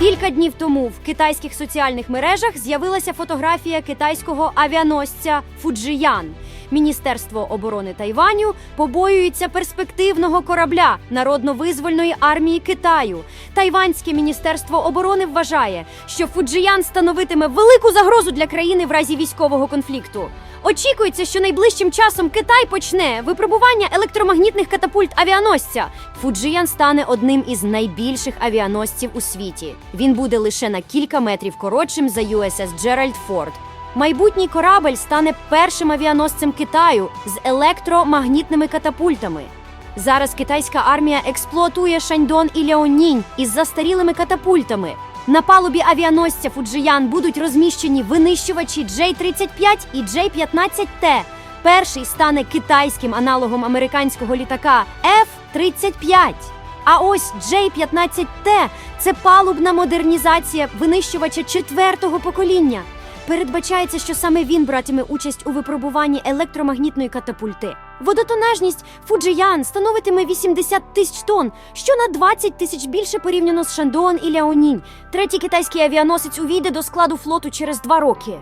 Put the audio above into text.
Кілька днів тому в китайських соціальних мережах з'явилася фотографія китайського авіаносця Фуджиян. Міністерство оборони Тайваню побоюється перспективного корабля народно-визвольної армії Китаю. Тайванське міністерство оборони вважає, що Фуджиян становитиме велику загрозу для країни в разі військового конфлікту. Очікується, що найближчим часом Китай почне випробування електромагнітних катапульт авіаносця. Фуджиян стане одним із найбільших авіаносців у світі. Він буде лише на кілька метрів коротшим за USS Джеральд Форд. Майбутній корабель стане першим авіаносцем Китаю з електромагнітними катапультами. Зараз китайська армія експлуатує Шаньдон і Ляонінь із застарілими катапультами. На палубі авіаносця Фуджиян будуть розміщені винищувачі J-35 і J-15T. Перший стане китайським аналогом американського літака F-35. А ось J-15T – це палубна модернізація винищувача четвертого покоління. Передбачається, що саме він братиме участь у випробуванні електромагнітної катапульти. Водотонажність Фуджиян становитиме 80 тисяч тонн, що на 20 тисяч більше порівняно з Шандон і Ляонінь. Третій китайський авіаносець увійде до складу флоту через два роки.